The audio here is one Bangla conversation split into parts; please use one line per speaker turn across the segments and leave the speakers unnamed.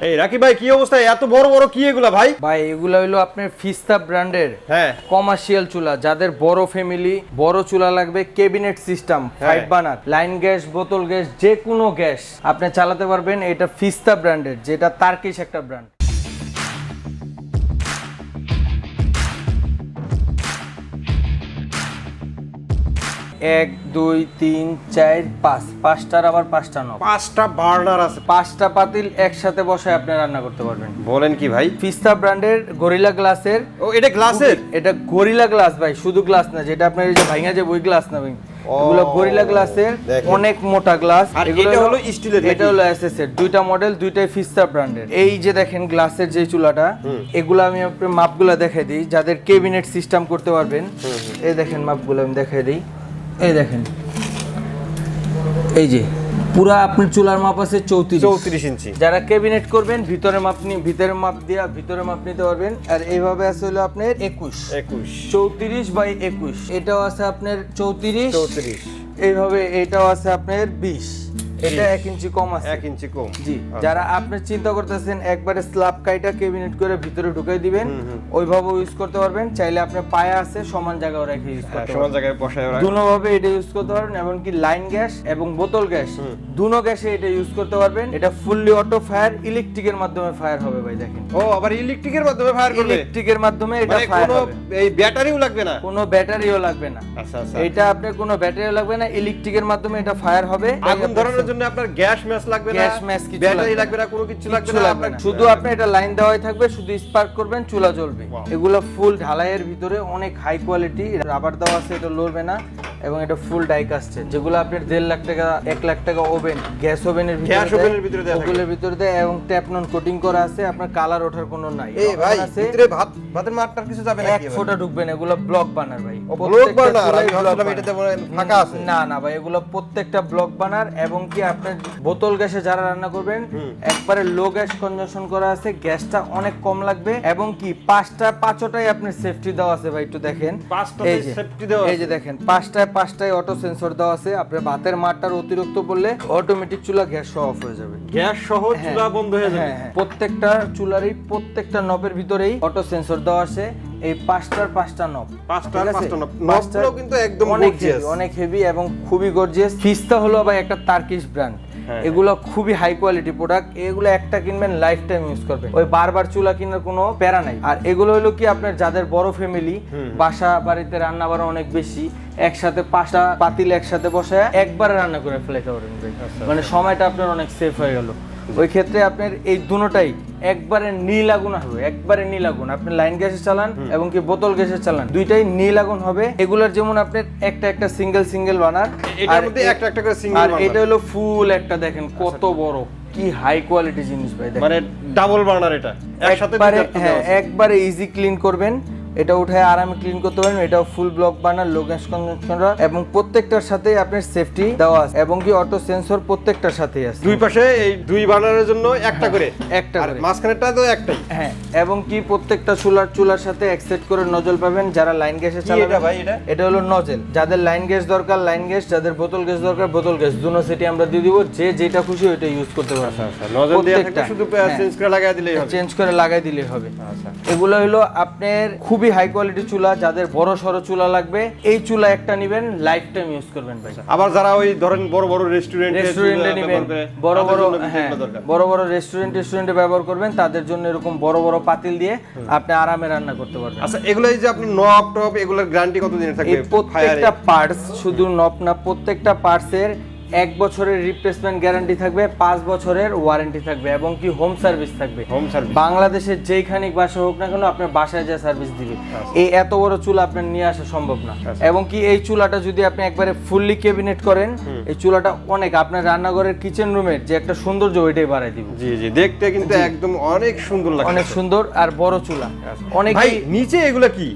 এই রাকি ভাই কি অবস্থা এত বড় বড় কি এগুলা ভাই?
ভাই এগুলো হলো আপনার ফিস্তা ব্র্যান্ডের
হ্যাঁ।
কমার্শিয়াল চুলা যাদের বড় ফ্যামিলি বড় চুলা লাগবে cabinet system five burner line gas বোতল গ্যাস যে কোনো গ্যাস আপনি চালাতে পারবেন এটা ফিস্তা ব্র্যান্ডের যেটা তার্কিশ একটা ব্র্যান্ড এক দুই তিন চার পাঁচ। পাঁচটার আবার পাঁচটা নব
পাঁচটা বার্নার আছে।
পাঁচটা পাতিল একসাথে বসায় আপনি রান্না করতে পারবেন।
বলেন কি ভাই?
ফিস্তা ব্র্যান্ডের গরিলা গ্লাসের
ও এটা গ্লাসের?
এটা গরিলা গ্লাস ভাই শুধু গ্লাস না যেটা আপনার এই যে ভাঙা যে ওই গ্লাস না ভাই। এগুলো গরিলা গ্লাসের অনেক মোটা গ্লাস। এগুলো
এটা হলো স্টিলের
এটা হলো এসএস এর দুইটা মডেল দুইটাই ফিস্তা ব্র্যান্ডের। এই যে দেখেন গ্লাসের যে চুলাটা এগুলো আমি আপনার মাপগুলো দেখাই দিই। যাদের কেবিনেট সিস্টেম করতে পারবেন এই দেখেন মাপগুলো আমি দেখাই দিই। এই দেখেন। এই যে পুরা আপনার চুলার মাপ আছে চৌত্রিশ।
চৌত্রিশ ইঞ্চি।
যারা ক্যাবিনেট করবেন ভিতরে মাপ নি ভিতরে মাপ দিয়া ভিতরে মাপ নিতে পারবেন। আর এইভাবে আছে হলো আপনার একুশ।
একুশ।
চৌত্রিশ বাই একুশ। এটাও আছে আপনার চৌত্রিশ।
চৌত্রিশ।
এইভাবে এটাও আছে আপনার বিশ। এটা ইঞ্চি কম আছে।
ইঞ্চি কম।
জি যারা আপনি চিন্তা করতেছেন একবারে স্ল্যাব কাইটা ক্যাবিনেট করে ভিতরে ঢুকাই দিবেন ওইভাবে ইউজ করতে পারবেন। চাইলে আপনার পায়া আছে সমান জায়গায় রেখে ইউজ
হ্যাঁ,
করতে
সমান জায়গায় বসায়
এটা ইউজ করতে পারবেন এমনকি লাইন গ্যাস এবং বোতল গ্যাস দুনো গ্যাসে এটা ইউজ করতে পারবেন। এটা ফুললি অটো ফায়ার ইলেকট্রিকের মাধ্যমে ফায়ার হবে ভাই দেখেন।
ও আবার ইলেকট্রিকের মাধ্যমে ফায়ার করবে?
ইলেকট্রিকের মাধ্যমে এটা
মানে
ফায়ার হবে।
এই ব্যাটারিও লাগবে না?
কোনো ব্যাটারিও লাগবে না।
আচ্ছা আচ্ছা।
এটা আপনার কোনো ব্যাটারিও লাগবে না ইলেকট্রিকের মাধ্যমে এটা ফায়ার হবে।
আগুন ধরানোর জন্য আপনার গ্যাস ম্যাচ লাগবে না
গ্যাস ম্যাচ কিছু
ব্যাটারি
লাগবে
না। কোনো কিছু লাগবে না
লাগবে
আপনার
না। শুধু আপনি এটা লাইন দেওয়াই থাকবে শুধু স্পার্ক করবেন চুলা জ্বলবে। এগুলো ফুল ঢালাইয়ের ভিতরে অনেক হাই কোয়ালিটি রাবার দেওয়া আছে এটা লড়বে না। এবং এটা ফুল ডাই কাস্টের যেগুলো আপনার দেড় লাখ টাকা এক লাখ টাকা ওভেন গ্যাস ওভেনের ভিতরে
ভিতরে দেয়া
ওগুলোর ভিতরে দেয় এবং ট্যাপনন কোটিং করা আছে আপনার কালার ওঠার কোনো নাই।
এই ভাই ভিতরে ভাত ভাতের মাঠটার কিছু যাবে না
এক ফোঁটা ঢুকবে না এগুলো ব্লক বানার ভাই।
ব্লক
প্রত্যেকটা
আমি ভাবছিলাম এটাতে ফাঁকা আছে।
না না ভাই এগুলো প্রত্যেকটা ব্লক বানার এবং কি আপনার বোতল গ্যাসে যারা রান্না করবেন একবারে লো গ্যাস কনজাম্পশন করা আছে গ্যাসটা অনেক কম লাগবে এবং কি পাঁচটা পাঁচটাই আপনার সেফটি দেওয়া আছে ভাই একটু দেখেন। এই যে
দেওয়া
এই যে দেখেন পাঁচটায় পাঁচটায় অটো সেন্সর দেওয়া আছে আপনার ভাতের মাঠটার অতিরিক্ত পড়লে অটোমেটিক চুলা গ্যাস সহ অফ হয়ে যাবে
গ্যাস সহ
হ্যাঁ।
চুলা বন্ধ হয়ে যাবে
হ্যাঁ, হ্যাঁ। প্রত্যেকটা চুলারই প্রত্যেকটা নবের ভিতরেই অটো সেন্সর দেওয়া আছে এই পাঁচটার পাঁচটা নব
পাঁচটার পাঁচটা নব। নবগুলো কিন্তু একদম
অনেক হেভি অনেক হেভি এবং খুবই গর্জিয়াস ফিস্তা হলো আবার একটা তার্কিশ ব্র্যান্ড। এগুলো খুবই হাই কোয়ালিটি প্রোডাক্ট এগুলো একটা কিনবেন লাইফ টাইম ইউজ করবে ওই বারবার চুলা কিনার কোনো প্যারা নাই। আর এগুলো হলো কি আপনার যাদের বড় ফ্যামিলি বাসা বাড়িতে রান্না বাড়া অনেক বেশি একসাথে পাঁচটা পাতিল একসাথে বসে একবারে রান্না করে ফেলাইতে পারবেন
আচ্ছা,
মানে সময়টা আপনার অনেক সেফ হয়ে গেল। ওই ক্ষেত্রে আপনার এই দুটোটাই একবারে নীল আগুন হবে একবারে নীল আগুন। আপনি লাইন গ্যাসে চালান এবং কি বোতল গ্যাসে চালান দুইটাই নীল আগুন হবে। এগুলোর যেমন আপনার একটা একটা সিঙ্গেল সিঙ্গেল বানার
এটার মধ্যে একটা একটা করে single
আর এটা হলো ফুল একটা দেখেন কত বড় কি হাই কোয়ালিটি জিনিস ভাই
মানে ডাবল বার্নার এটা। একসাথে
হ্যাঁ। একবারে ইজি ক্লিন করবেন। এটা উঠে আরামে ক্লিন করতে পারেন এটাও full block burner low gas consumption এবং প্রত্যেকটার সাথে আপনার সেফটি দেওয়া আছে। এবং কি অটো সেন্সর প্রত্যেকটার সাথেই আছে।
দুই পাশে এই দুই বার্নারের জন্য একটা করে।
একটা
আর
করে।
মাঝখানেরটা তো একটাই।
হ্যাঁ এবং কি প্রত্যেকটা চুলার চুলার সাথে এক সেট করে নজল পাবেন। যারা লাইন গ্যাসে
এটা ভাই এটা?
এটা হলো নজেল যাদের লাইন গ্যাস দরকার লাইন গ্যাস যাদের বোতল গ্যাস দরকার বোতল গ্যাস দুনো সেটি আমরা দিয়ে দিব। যে যেটা খুশি ওইটা ইউজ করতে পারবেন।
নজল দিয়ে
প্রত্যেকটা।
শুধু
হ্যাঁ।
চেঞ্জ করে লাগাই দিলেই হবে।
চেঞ্জ করে লাগাই দিলে হবে।
আচ্ছা।
এগুলো হলো আপনার খুবই হাই কোয়ালিটি চুলা যাদের বড় সড়ো চুলা লাগবে এই চুলা একটা নেবেন লাইফ টাইম ইউজ করবেন ভাই।
আবার যারা ওই ধরেন বড় বড় রেস্টুরেন্ট
রেস্টুরেন্টে নেবেন বড় বড় হ্যাঁ বড় বড় রেস্টুরেন্ট রেস্টুরেন্টে ব্যবহার করবেন তাদের জন্য এরকম বড় বড় পাতিল দিয়ে আপনি আরামে রান্না করতে পারবেন।
আচ্ছা এগুলো এই যে আপনি নব টপ এগুলোর গ্যারান্টি কত দিনের থাকবে?
প্রত্যেকটা পার্টস শুধু নব না প্রত্যেকটা পার্টসের এক বছরের রিপ্লেসমেন্ট গ্যারান্টি থাকবে পাঁচ বছরের ওয়ারেন্টি থাকবে এবং কি হোম সার্ভিস থাকবে।
হোম সার্ভিস
বাংলাদেশের যেইখানে বাসা হোক না কেন আপনার বাসায় যা সার্ভিস দিবে। এই এত বড় চুলা আপনার নিয়ে আসা সম্ভব না। এবং কি এই চুলাটা যদি আপনি একবারে ফুললি ক্যাবিনেট করেন এই চুলাটা অনেক আপনার রান্নাঘরের কিচেন রুমের যে একটা সৌন্দর্য ওইটাই বাড়াই দিব।
জি জি দেখতে কিন্তু একদম অনেক সুন্দর লাগে
অনেক সুন্দর আর বড় চুলা। অনেক
ভাই নিচে এগুলো কি?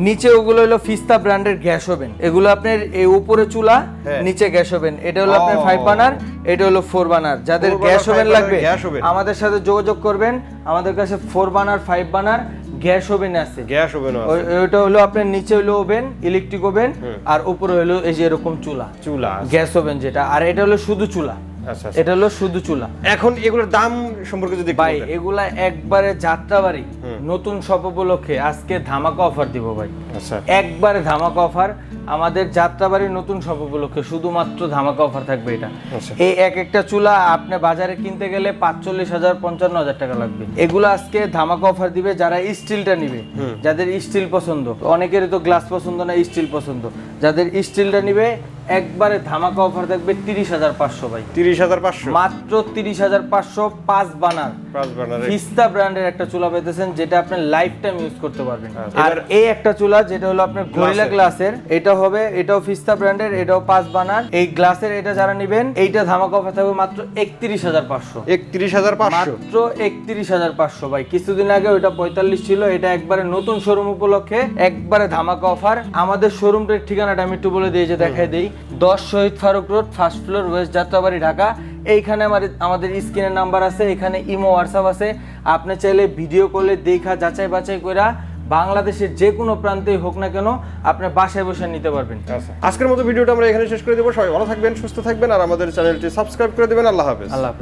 নিচে ওগুলো হলো ফিস্তা ব্র্যান্ডের গ্যাস ওভেন। এগুলো আপনার এই উপরে চুলা
হ্যাঁ।
নিচে গ্যাস ওভেন। এটা হলো আপনার ফাইভ বার্নার এটা হলো ফোর বানার যাদের গ্যাস ওভেন লাগবে আমাদের সাথে যোগাযোগ করবেন। আমাদের কাছে four burner five burner gas oven আছে।
গ্যাস ওভেন
ওই- ওইটা হলো আপনার নিচে হলো ওভেন ইলেকট্রিক ওভেন আর উপরে হলো এই যে এরকম চুলা।
চুলা
গ্যাস ওভেন যেটা। আর এটা হলো শুধু চুলা।
আচ্ছা আচ্ছা।
এটা হলো শুধু চুলা।
এখন এগুলোর দাম সম্পর্কে যদি
ভাই এগুলা একবারে যাত্রাবাড়ি। নতুন শপ উপলক্ষে আজকে ধামাকা অফার দিব ভাই।
আচ্ছা।
একবারে ধামাকা অফার আমাদের যাত্রাবাড়ির নতুন শপ উপলক্ষে শুধুমাত্র ধামাকা অফার থাকবে এটা।
আচ্ছা।
এই এক একটা চুলা আপনি বাজারে কিনতে গেলে পাঁচচল্লিশ হাজার পঞ্চান্ন হাজার টাকা লাগবে। এগুলো আজকে ধামাকা অফার দিবে যারা স্টিলটা নিবে যাদের স্টিল পছন্দ। অনেকেরই তো গ্লাস পছন্দ না স্টিল পছন্দ। যাদের স্টিলটা নিবে একবারে ধামাকা অফার থাকবে তিরিশ হাজার পাঁচশো ভাই।
তিরিশ হাজার পাঁচশো?
মাত্র তিরিশ হাজার পাঁচশো পাঁচ বানার।
পাঁচ
ফিস্তা ব্র্যান্ডের একটা চুলা পেতেছেন যেটা আপনি লাইফ টাইম ইউজ করতে পারবেন।
আচ্ছা।
আর এই একটা চুলা যেটা হলো আপনার গরিলা
গ্লাসের।
এটা হবে এটাও ফিস্তা ব্র্যান্ডের এটাও পাঁচ বানার। এই গ্লাসের এটা যারা নেবেন এইটা ধামাকা অফার থাকবে মাত্র একত্রিশ হাজার পাঁচশো।
একত্রিশ হাজার পাঁচশো?
মাত্র একত্রিশ হাজার পাঁচশো ভাই। কিছুদিন আগে ওইটা পঁয়তাল্লিশ ছিল এটা একবারে নতুন শোরুম উপলক্ষে একবারে ধামাকা অফার আমাদের শোরুমটার ঠিকানাটা আমি একটু বলে দিয়ে যে দেখাই দিই। দশ Shahid Faruk road first floor west Jatrabari Dhaka. এইখানে আমার আমাদের স্ক্রিনের নাম্বার আছে এখানে ইমো হোয়াটসঅ্যাপ আছে। আপনি চাইলে ভিডিও কলে দেখা যাচাই বাছাই করে বাংলাদেশের যে কোনো প্রান্তেই হোক না কেন আপনি বাসায় বসে নিতে পারবেন।
আচ্ছা। আজকের মতো ভিডিওটা আমরা এখানে শেষ করে দেবো। সবাই ভালো থাকবেন সুস্থ থাকবেন আর আমাদের চ্যানেলটি সাবস্ক্রাইব করে দেবেন। আল্লাহ হাফেজ।
আল্লাহ